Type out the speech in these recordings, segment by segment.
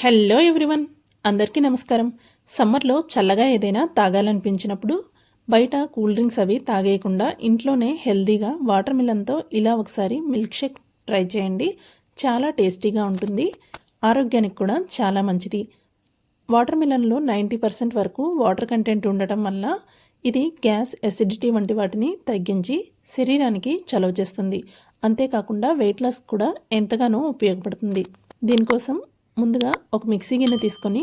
Hello everyone అందరికీ నమస్కారం. సమ్మర్లో చల్లగా ఏదైనా తాగాలనిపించినప్పుడు బయట కూల్ డ్రింక్స్ అవి తాగేయకుండా ఇంట్లోనే హెల్దీగా వాటర్ మిలన్తో ఇలా ఒకసారి మిల్క్ షేక్ ట్రై చేయండి. చాలా టేస్టీగా ఉంటుంది. ఆరోగ్యానికి కూడా చాలా మంచిది. వాటర్ మిలన్లో నైంటీ పర్సెంట్ వరకు వాటర్ కంటెంట్ ఉండటం వల్ల ఇది గ్యాస్ ఎసిడిటీ వంటి వాటిని తగ్గించి శరీరానికి చలవ చేస్తుంది. అంతేకాకుండా వెయిట్ లాస్ కూడా ఎంతగానో ఉపయోగపడుతుంది. దీనికోసం ముందుగా ఒక మిక్సీ గిన్నె తీసుకొని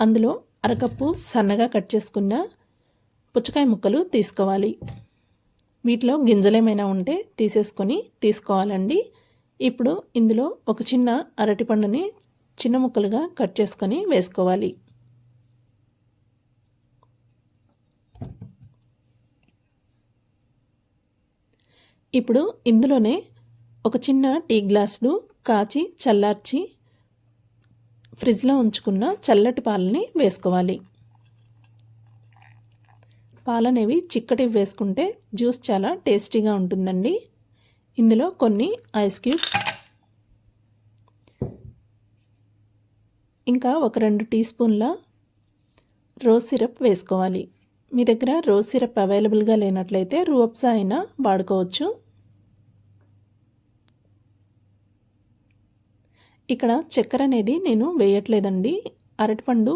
అందులో అరకప్పు సన్నగా కట్ చేసుకున్న పుచ్చకాయ ముక్కలు తీసుకోవాలి. వీటిలో గింజలు ఏమైనా ఉంటే తీసేసుకొని తీసుకోవాలండి. ఇప్పుడు ఇందులో ఒక చిన్న అరటిపండుని చిన్న ముక్కలుగా కట్ చేసుకొని వేసుకోవాలి. ఇప్పుడు ఇందులోనే ఒక చిన్న టీ గ్లాసులు కాచి చల్లార్చి ఫ్రిడ్జ్లో ఉంచుకున్న చల్లటి పాలని వేసుకోవాలి. పాలనేవి చిక్కటి వేసుకుంటే జ్యూస్ చాలా టేస్టీగా ఉంటుందండి. ఇందులో కొన్ని ఐస్ క్యూబ్స్. ఇంకా ఒక రెండు టీ స్పూన్ల రోజ్ సిరప్ వేసుకోవాలి. మీ దగ్గర రోజ్ సిరప్ అవైలబుల్గా లేనట్లయితే రూఅప్సా అయినా వాడుకోవచ్చు. ఇక్కడ చక్కెర అనేది నేను వేయట్లేదండి. అరటిపండు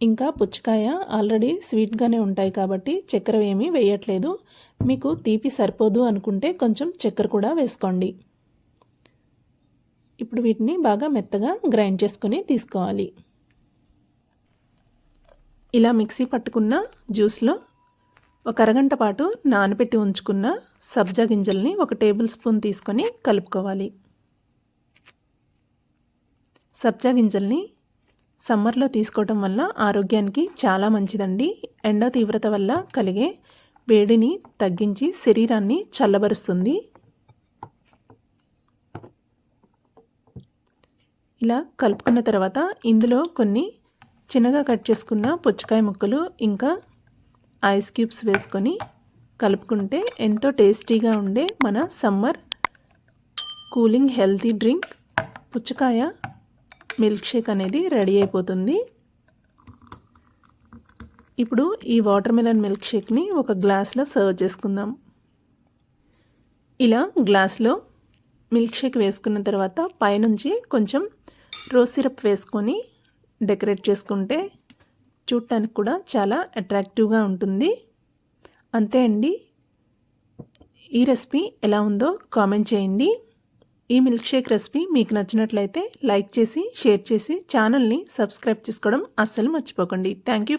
ఇంకా పుచ్చకాయ ఆల్రెడీ స్వీట్గానే ఉంటాయి కాబట్టి చక్కెర ఏమీ వేయట్లేదు. మీకు తీపి సరిపోదు అనుకుంటే కొంచెం చక్కెర కూడా వేసుకోండి. ఇప్పుడు వీటిని బాగా మెత్తగా గ్రైండ్ చేసుకొని తీసుకోవాలి. ఇలా మిక్సీ పట్టుకున్న జ్యూస్లో ఒక అరగంట పాటు నానబెట్టి ఉంచుకున్న సబ్జా గింజల్ని ఒక టేబుల్ స్పూన్ తీసుకొని కలుపుకోవాలి. సబ్జా గింజల్ని సమ్మర్లో తీసుకోవటం వల్ల ఆరోగ్యానికి చాలా మంచిదండి. ఎండ తీవ్రత వల్ల కలిగే వేడిని తగ్గించి శరీరాన్ని చల్లబరుస్తుంది. ఇలా కలుపుకున్న తర్వాత ఇందులో కొన్ని చిన్నగా కట్ చేసుకున్న పుచ్చకాయ ముక్కలు ఇంకా ఐస్ క్యూబ్స్ వేసుకొని కలుపుకుంటే ఎంతో టేస్టీగా ఉండే మన సమ్మర్ కూలింగ్ హెల్తీ డ్రింక్ పుచ్చకాయ మిల్క్ షేక్ అనేది రెడీ అయిపోతుంది. ఇప్పుడు ఈ వాటర్ మిలన్ మిల్క్ షేక్ని ఒక గ్లాస్లో సర్వ్ చేసుకుందాం. ఇలా గ్లాస్లో మిల్క్ షేక్ వేసుకున్న తర్వాత పైనుంచి కొంచెం రోజ్ సిరప్ వేసుకొని డెకరేట్ చేసుకుంటే చూడటానికి కూడా చాలా అట్రాక్టివ్గా ఉంటుంది. అంతే అండి. ఈ రెసిపీ ఎలా ఉందో కామెంట్ చేయండి. ఈ మిల్క్ షేక్ రెసిపీ మీకు నచ్చినట్లయితే లైక్ చేసి షేర్ చేసి ఛానల్ని సబ్స్క్రైబ్ చేసుకోవడం అస్సలు మర్చిపోకండి. Thank you